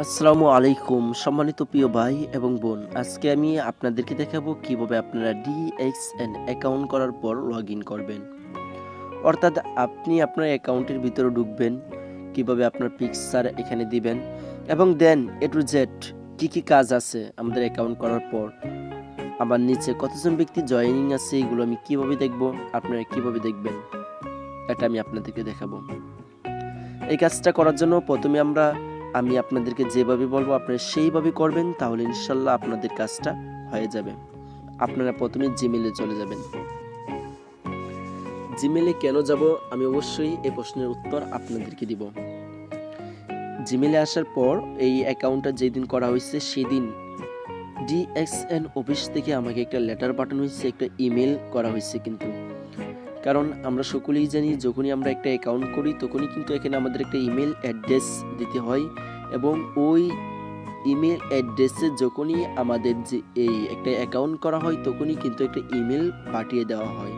আসসালামু আলাইকুম, সম্মানিত প্রিয় ভাই এবং বোন। আজকে আমি আপনাদেরকে দেখাবো কীভাবে আপনারা ডিএক্সএন অ্যাকাউন্ট করার পর লগ করবেন। অর্থাৎ আপনি আপনার অ্যাকাউন্টের ভিতরে ঢুকবেন, কীভাবে আপনার পিকচার এখানে দিবেন এবং দেন এ টু জেড কী কী কাজ আছে আমাদের অ্যাকাউন্ট করার পর। আমার নিচে কতজন ব্যক্তি জয়েনিং আছে এগুলো আমি কীভাবে দেখব, আপনারা কীভাবে দেখবেন, এটা আমি আপনাদেরকে দেখাবো। এই কাজটা করার জন্য প্রথমে আমরা আমি আপনাদেরকে যেভাবে বলব আপনারা সেইভাবে করবেন, তাহলে ইনশাল্লাহ আপনাদের কাজটা হয়ে যাবে। আপনারা প্রথমে জিমেলে চলে যাবেন। জিমেলে কেন যাব? আমি অবশ্যই এই প্রশ্নের উত্তর আপনাদেরকে দিব। জিমেলে আসার পর এই অ্যাকাউন্টটা যেদিন করা হয়েছে সেদিন ডিএক্সএন অফিস থেকে আমাকে একটা লেটার পাঠানো হয়েছে, একটা ইমেল করা হয়েছে কিন্তু। কারণ আমরা সকলেই জানি, যখনই আমরা একটা অ্যাকাউন্ট করি, তখনই কিন্তু এখানে আমাদের একটা ইমেল অ্যাড্রেস দিতে হয়। এবং ওই ইমেল অ্যাড্রেসে যখনই আমাদের যে এই একটা অ্যাকাউন্ট করা হয়, তখনই কিন্তু একটা ইমেল পাঠিয়ে দেওয়া হয়।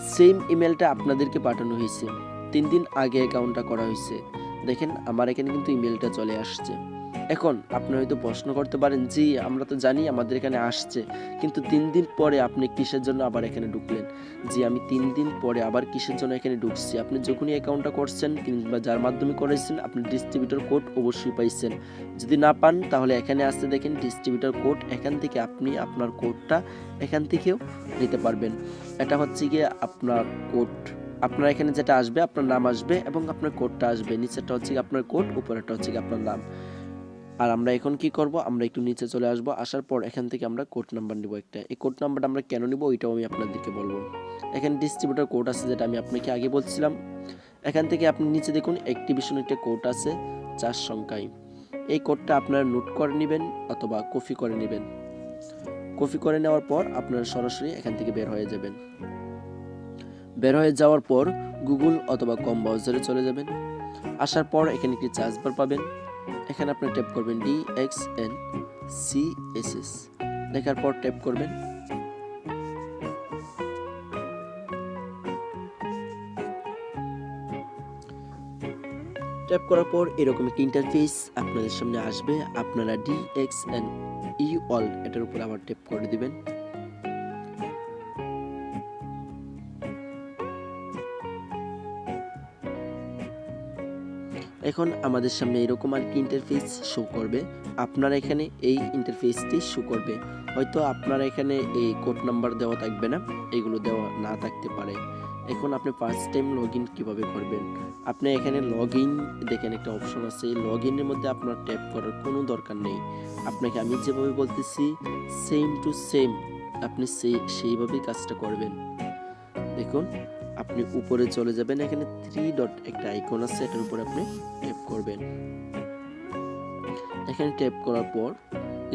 সেম ইমেলটা আপনাদেরকে পাঠানো হয়েছে। তিন দিন আগে অ্যাকাউন্টটা করা হয়েছে। দেখেন, আমার এখানে কিন্তু ইমেলটা চলে আসছে। এখন আপনি হয়তো প্রশ্ন করতে পারেন, জি, আমরা তো জানি আমাদের এখানে আসছে। কিন্তু তিন দিন পরে আপনি কিসের জন্য আবার এখানে ঢুকলেন? জি, আমি তিন দিন পরে আবার কিসের জন্য এখানে ঢুকছি? আপনি যখনই অ্যাকাউন্টটা করছেন কিংবা যার মাধ্যমে করেছেন, আপনি ডিস্ট্রিবিউটর কোড অবশ্যই পাইছেন। যদি না পান, তাহলে এখানে আসতে দেখেন ডিস্ট্রিবিউটর কোড এখান থেকে আপনি আপনার কোডটা এখান থেকেও নিতে পারবেন। এটা হচ্ছে গিয়ে আপনার কোড আপনার এখানে যেটা আসবে, আপনার নাম আসবে এবং আপনার কোডটা আসবে। নিচেরটা হচ্ছে আপনার কোড উপরেরটা হচ্ছে আপনার নাম। আর আমরা এখন কি করব? আমরা একটু নিচে চলে আসব। আসার পর এখান থেকে আমরা কোড নাম্বার নিব একটা। এই কোড নাম্বারটা আমরা কেন নিব? ওইটাও আমি আপনাদেরকে বলব। এখানে ডিস্ট্রিবিউটর কোড আছে যেটা আমি আপনাকে আগে বলছিলাম। এখান থেকে আপনি নিচে দেখুন অ্যাক্টিভেশন একটা কোড আছে, চার সংখ্যায়। এই কোডটা আপনারা নোট করে নেবেন অথবা কপি করে নেবেন। কপি করে নেওয়ার পর আপনারা সরাসরি এখান থেকে বের হয়ে যাবেন। বের হয়ে যাওয়ার পর গুগল অথবা কম ব্রাউজারে চলে যাবেন। আসার পর এখানে একটি চার্জ বার পাবেন। এখানে আপনি ট্যাপ করবেন D X N C S S লেখার পর ট্যাপ করবেন। ট্যাপ করার পর এরকম একটি ইন্টারফেস আপনাদের সামনে আসবে। আপনারা D X N E all এটার উপর আবার ট্যাপ করে দিবেন। এখন আমাদের সামনে এরকম আর কি ইন্টারফেস শো করবে। আপনারা এখানে এই ইন্টারফেসটি শো করবে। হয়তো আপনারা এখানে এই কোড নাম্বার দেওয়া থাকবে না, এগুলো দেওয়া না থাকতে পারে। এখন আপনি ফার্স্ট টাইম লগ ইন কীভাবে করবেন? আপনি এখানে লগ ইন দেখেন একটা অপশন আছে। লগ ইনের মধ্যে আপনার ট্যাপ করার কোনো দরকার নেই। আপনাকে আমি যেভাবে বলতেছি সেম টু সেম আপনি সেই, সেইভাবেই কাজটা করবেন। দেখুন আপনি উপরে চলে যাবেন। এখানে থ্রি ডট একটা আইকন আছে, এটার উপর আপনি ট্যাপ করবেন। এখানে ট্যাপ করার পর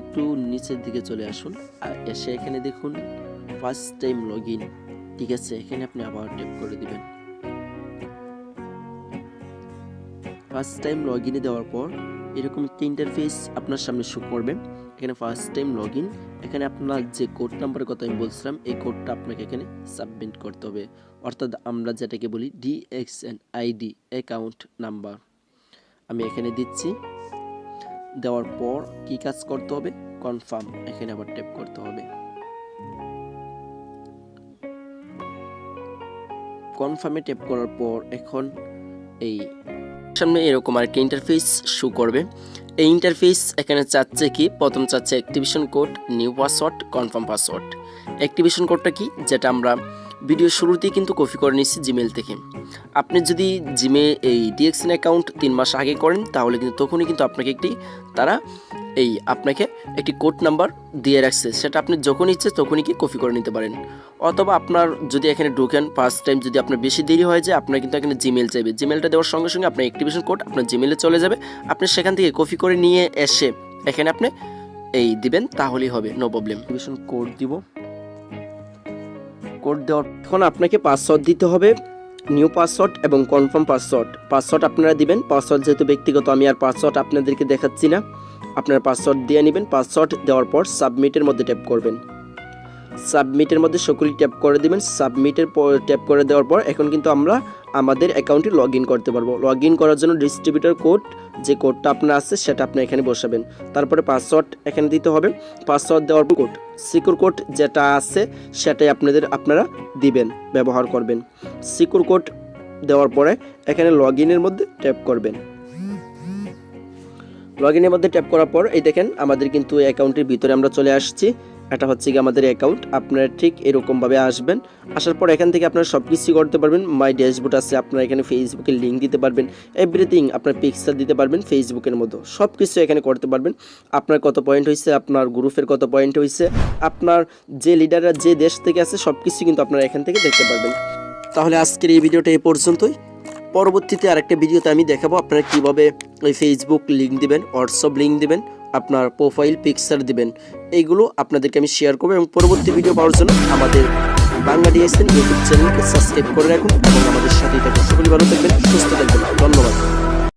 একটু নিচের দিকে চলে আসুন আর এসে এখানে দেখুন ফার্স্ট টাইম লগ ঠিক আছে, এখানে আপনি আবার ট্যাপ করে দিবেন। ফার্স্ট টাইম লগ দেওয়ার পর এরকম একটা ইন্টারফেস আপনার সামনে শো করবে। এখানে ফার্স্ট টাইম লগ ইন এখানে আপনার যে কোড নাম্বারের কথা আমি বলছিলাম, এই কোডটা আপনাকে এখানে সাবমিট করতে হবে। অর্থাৎ আমরা যেটাকে বলি ডিএক্সএন আইডি অ্যাকাউন্ট নাম্বার আমি এখানে দিচ্ছি। দেওয়ার পর কি কাজ করতে হবে? কনফার্ম এখানে আবার ট্যাপ করতে হবে। কনফার্মে ট্যাপ করার পর এখন এই সামনে এরকম আরেকটি ইন্টারফেস শো করবে। এই ইন্টারফেস এখানে চাচ্ছে কি? প্রথম চাচ্ছে activation code new password confirm password activation কোডটা কি? যেটা আমরা ভিডিও শুরুতেই কিন্তু কপি করে নিচ্ছি জিমেল থেকে। আপনি যদি জিমে এই ডিএক্সএন অ্যাকাউন্ট তিন মাস আগে করেন, তাহলে কিন্তু তখনই কিন্তু আপনাকে একটি তারা এই আপনাকে একটি কোড নাম্বার দিয়ে রাখছে। সেটা আপনি যখন ইচ্ছে তখনই কি কপি করে নিতে পারেন। অথবা আপনার যদি এখানে ঢোকেন ফার্স্ট টাইম যদি আপনার বেশি দেরি হয়ে যায়, আপনার কিন্তু এখানে জিমেল চাইবে। জিমেলটা দেওয়ার সঙ্গে সঙ্গে আপনার অ্যাক্টিভেশন কোড আপনার জিমেলে চলে যাবে। আপনি সেখান থেকে কপি করে নিয়ে এসে এখানে আপনি এই দিবেন, তাহলেই হবে নো প্রবলেম অ্যাক্টিভেশন কোড দিব। কোড দেওয়ার এখন আপনাকে পাসওয়ার্ড দিতে হবে নিউ পাসওয়ার্ড এবং কনফার্ম পাসওয়ার্ড পাসওয়ার্ড আপনারা দিবেন পাসওয়ার্ড যেহেতু ব্যক্তিগত, আমি আর পাসওয়ার্ড আপনাদেরকে দেখাচ্ছি না। আপনার পাসওয়ার্ড দিয়ে নেবেন পাসওয়ার্ড দেওয়ার পর সাবমিটের মধ্যে ট্যাপ করবেন। সাবমিটের মধ্যে সকলেই ট্যাপ করে দিবেন সাবমিটের পর ট্যাপ করে দেওয়ার পর এখন কিন্তু আমরা আমাদের অ্যাকাউন্টে লগ করতে পারব। লগ করার জন্য ডিস্ট্রিবিউটার কোড যে কোডটা আপনার আছে সেটা আপনি এখানে বসাবেন। তারপরে পাসওয়ার্ড এখানে দিতে হবে। পাসওয়ার্ড দেওয়ার পর কোড সিকিউর কোড যেটা আছে সেটাই আপনাদের, আপনারা দিবেন, ব্যবহার করবেন। সিকিউর কোড দেওয়ার পরে এখানে লগ মধ্যে ট্যাপ করবেন। লগ ইনের মধ্যে ট্যাপ করার পর, এই দেখেন আমাদের কিন্তু অ্যাকাউন্টের ভিতরে আমরা চলে আসছি। এটা হচ্ছে কি আমাদের অ্যাকাউন্ট আপনারা ঠিক এরকমভাবে আসবেন। আসার পর এখান থেকে আপনারা সব কিছুই করতে পারবেন। মাই ড্যাশবোর্ড আছে, আপনারা এখানে ফেসবুকের লিঙ্ক দিতে পারবেন। এভরিথিং আপনার পিকচার দিতে পারবেন ফেসবুকের মতো সব কিছু এখানে করতে পারবেন। আপনার কত পয়েন্ট হয়েছে, আপনার গ্রুপের কত পয়েন্ট হয়েছে, আপনার যে লিডাররা যে দেশ থেকে আছে সব কিছু কিন্তু আপনারা এখান থেকে দেখতে পারবেন। তাহলে আজকের এই ভিডিওটা এই পর্যন্তই। পরবর্তীতে আরেকটা ভিডিওতে আমি দেখাবো আপনারা কীভাবে ওই ফেসবুক লিঙ্ক দেবেন হোয়াটসঅ্যাপ লিঙ্ক দেবেন, আপনার প্রোফাইল পিকচার দেবেন। এইগুলো আপনাদেরকে আমি শেয়ার করব এবং পরবর্তী ভিডিও পাওয়ার জন্য আমাদের বাংলা ডিএসএন ইউটিউব চ্যানেলকে সাবস্ক্রাইব করে রাখুন এবং আমাদের সাথেই থাকুন। সকলে ভালো থাকবেন, সুস্থ থাকবেন। ধন্যবাদ।